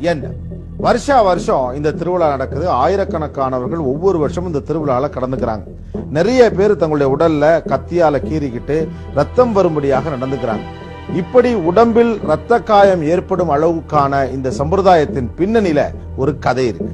என்ன? வருஷா வருஷம் இந்த திருவிழா நடக்குது. ஆயிரக்கணக்கானவர்கள் ஒவ்வொரு வருஷமும் இந்த திருவிழால கடந்துக்கிறாங்க. நிறைய பேர் தங்களுடைய உடல்ல கத்தியால கீறிக்கிட்டு ரத்தம் வரும்படியாக நடந்துக்கிறாங்க. இப்படி உடம்பில் இரத்த காயம் ஏற்படும் அளவுக்கான இந்த சம்பிரதாயத்தின் பின்னணியில ஒரு கதை இருக்கு.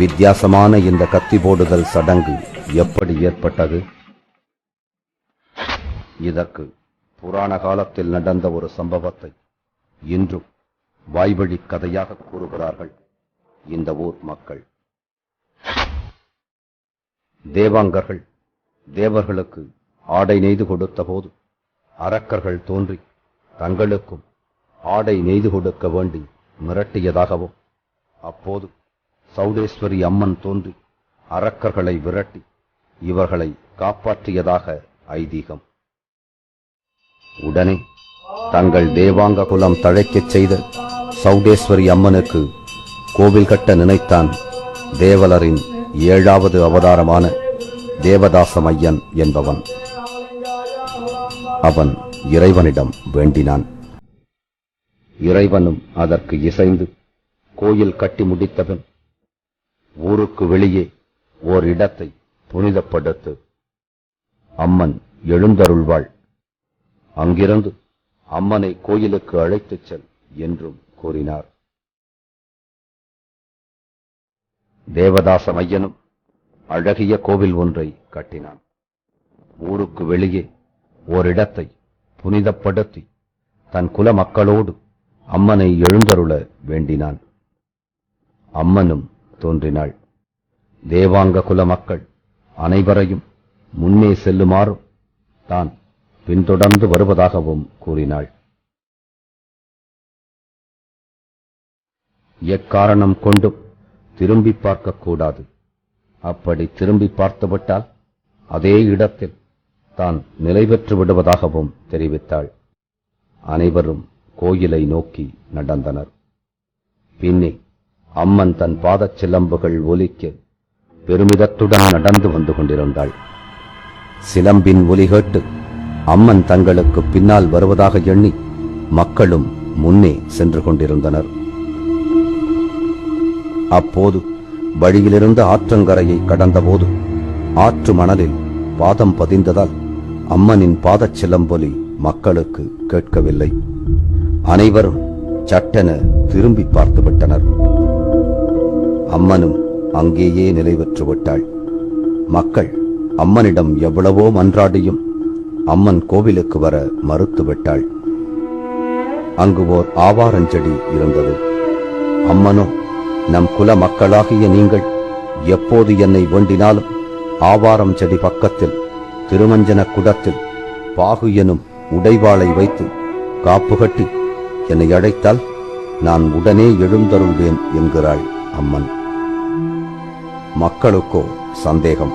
வித்தியாசமான இந்த கத்தி போடுதல் சடங்கு எப்படி ஏற்பட்டது? இதற்கு புராண காலத்தில் நடந்த ஒரு சம்பவத்தை இன்றும் வாய்வழி கதையாக கூறுகிறார்கள் இந்த ஊர் மக்கள். தேவாங்கர்கள் தேவர்களுக்கு ஆடை நெய்து கொடுத்தபோது அரக்கர்கள் தோன்றி தங்களுக்கும் ஆடை நெய்து கொடுக்க வேண்டி மிரட்டியதாகவும் அப்போது சௌடேஸ்வரி அம்மன் தோன்றி அரக்கர்களை விரட்டி இவர்களை காப்பாற்றியதாக ஐதீகம். உடனே தங்கள் தேவாங்க குலம் தழைக்கச் செய்த சௌடேஸ்வரி அம்மனுக்கு கோவில் கட்ட நினைத்தான் தேவலரின் ஏழாவது அவதாரமான தேவதாசமையன் என்பவன். அவன் இறைவனிடம் வேண்டினான். இறைவனும் அதற்கு இசைந்து கோயில் கட்டி முடித்தவன் ஊருக்கு வெளியே ஓர் இடத்தை புனிதப்படுத்து. அம்மன் எழுந்தருள்வாள். அங்கிருந்து அம்மனை கோயிலுக்கு அழைத்துச் செல் என்றும் கூறினார். தேவதாச மையனும் அழகிய கோவில் ஒன்றை கட்டினான். ஊருக்கு வெளியே ஓரிடத்தை புனிதப்படுத்தி தன் குல மக்களோடு அம்மனை எழுந்தருள வேண்டினான். அம்மனும் தோன்றினாள். தேவாங்க குல மக்கள் அனைவரையும் முன்னே செல்லுமாறும் தான் பின்தொடர்ந்து வருவதாகவும் கூறினாள். எக்காரணம் கொண்டும் திரும்பி பார்க்கக்கூடாது அப்படி திரும்பி பார்த்துவிட்டால் அதே இடத்தில் தான் நிலை பெற்று விடுவதாகவும் தெரிவித்தாள். அனைவரும் கோயிலை நோக்கி நடந்தனர். பின்னே அம்மன் தன் பாதச் சிலம்புகள் ஒலிக்க பெருமிதத்துடன் நடந்து வந்து கொண்டிருந்தாள். சிலம்பின் ஒலி கேட்டு அம்மன் தங்களுக்கு பின்னால் வருவதாக எண்ணி மக்களும் முன்னே சென்று கொண்டிருந்தனர். அப்போது வழியிலிருந்த ஆற்றங்கரையை கடந்தபோது ஆற்று மணலில் பாதம் பதிந்ததால் அம்மனின் பாதச் சிலம்பொலி மக்களுக்கு கேட்கவில்லை. அனைவரும் சட்டென திரும்பி பார்த்துவிட்டனர். அம்மனும் அங்கேயே நிறைவேற்று விட்டாள். மக்கள் அம்மனிடம் எவ்வளவோ மன்றாடியும் அம்மன் கோவிலுக்கு வர மறுத்து விட்டாள். அங்கு ஓர் ஆவாரஞ்செடி இருந்தது. அம்மனோ நம் குல மக்களாகிய நீங்கள் எப்போது என்னை வேண்டினாலும் ஆவாரம் செடி பக்கத்தில் திருமஞ்சன குடத்தில் பாகு எனும் உடைவாளை வைத்து காப்பு கட்டி என்னை அழைத்தால் நான் உடனே எழுந்தருள்வேன் என்கிறாள் அம்மன். மக்களுக்கோ சந்தேகம்.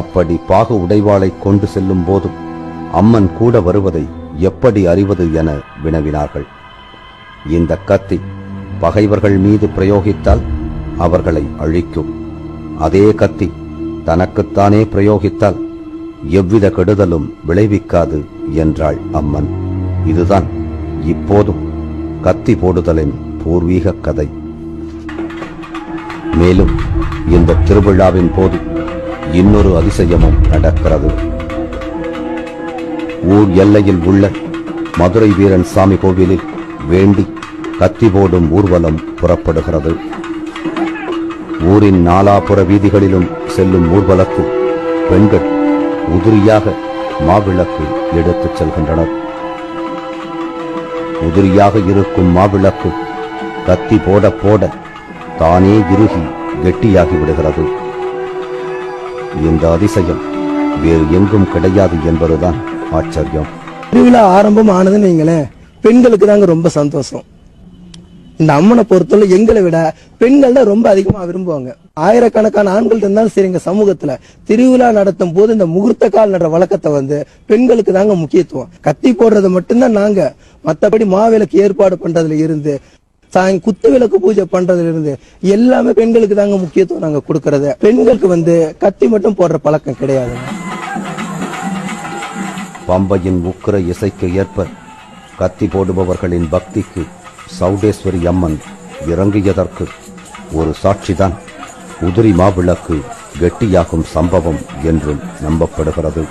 அப்படி பாகு உடைவாளை கொண்டு செல்லும் போதும் அம்மன் கூட வருவதை எப்படி அறிவது என வினவினார்கள். இந்த கத்தி பகைவர்கள் மீது பிரயோகித்தால் அவர்களை அழிக்கும். அதே கத்தி தனக்குத்தானே பிரயோகித்தால் எவ்வித கெடுதலும் விளைவிக்காது என்றாள் அம்மன். இதுதான் இப்போதும் கத்தி போடுதலின் பூர்வீக கதை. மேலும் இந்த திருவிழாவின் போது இன்னொரு அதிசயமும் நடக்கிறது. ஊர் எல்லையில் உள்ள மதுரை வீரன் சாமி கோவிலில் வேண்டி கத்தி போடும் ஊர்வலம் புறப்படுகிறது. ஊரின் நாலாபுற வீதிகளிலும் செல்லும் ஊர்வலத்தில் பெண்கள் உதிரியாக மாவிளக்கு எடுத்துச் செல்கின்றனர். உதிரியாக இருக்கும் மாவிளக்கு கத்தி போட போட தானே இறுகி கெட்டியாகி விடுகிறது. இந்த அதிசயம் வேறு எங்கும் கிடையாது என்பதுதான் ஆச்சரியம். திருவிழா ஆரம்பம் ஆனதுன்னு வைங்களேன் பெண்களுக்கு தாங்க ரொம்ப சந்தோஷம். இந்த அம்மனை பொறுத்தவரை எங்களை விட பெண்கள் தான் ரொம்ப அதிகமா விரும்புவாங்க. ஆயிரக்கணக்கான ஆண்கள் இருந்தாலும் சரிங்க சமூகத்துல திருவிழா நடத்தும் போது இந்த முகூர்த்த கால் நடுற வழக்கத்தை வந்து பெண்களுக்கு தாங்க முக்கியத்துவம். கத்தி போடுறது மட்டும்தான் நாங்க. மத்தபடி மாவிளக்கு ஏற்பாடு பண்றதுல இருந்து சாய் குத்து விளக்கு பூஜை பண்றதுல இருந்து எல்லாமே பெண்களுக்கு தாங்க முக்கியத்துவம் நாங்க கொடுக்கறது. பெண்களுக்கு வந்து கத்தி மட்டும் போடுற பழக்கம் கிடையாது. பம்பையின் உக்கிர இசைக்கு ஏற்ப கத்தி போடுபவர்களின் பக்திக்கு சௌடேஸ்வரி அம்மன் இறங்கியதற்கு ஒரு சாட்சிதான். உதிரி மாவிளக்கு கெட்டியாகும் சம்பவம் என்றும் நம்பப்படுகிறது.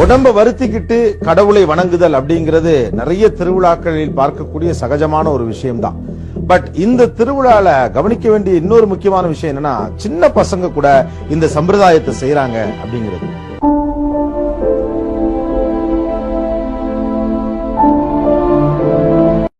உடம்ப வருத்திக்கிட்டு கடவுளை வணங்குதல் அப்படிங்கிறது நிறைய திருவிழாக்களில் பார்க்கக்கூடிய சகஜமான ஒரு விஷயம்தான். பட் இந்த திருவிழால கவனிக்க வேண்டிய இன்னொரு முக்கியமான விஷயம் என்னன்னா சின்ன பசங்க கூட இந்த சம்பிரதாயத்தை செய்யறாங்க அப்படிங்கிறது.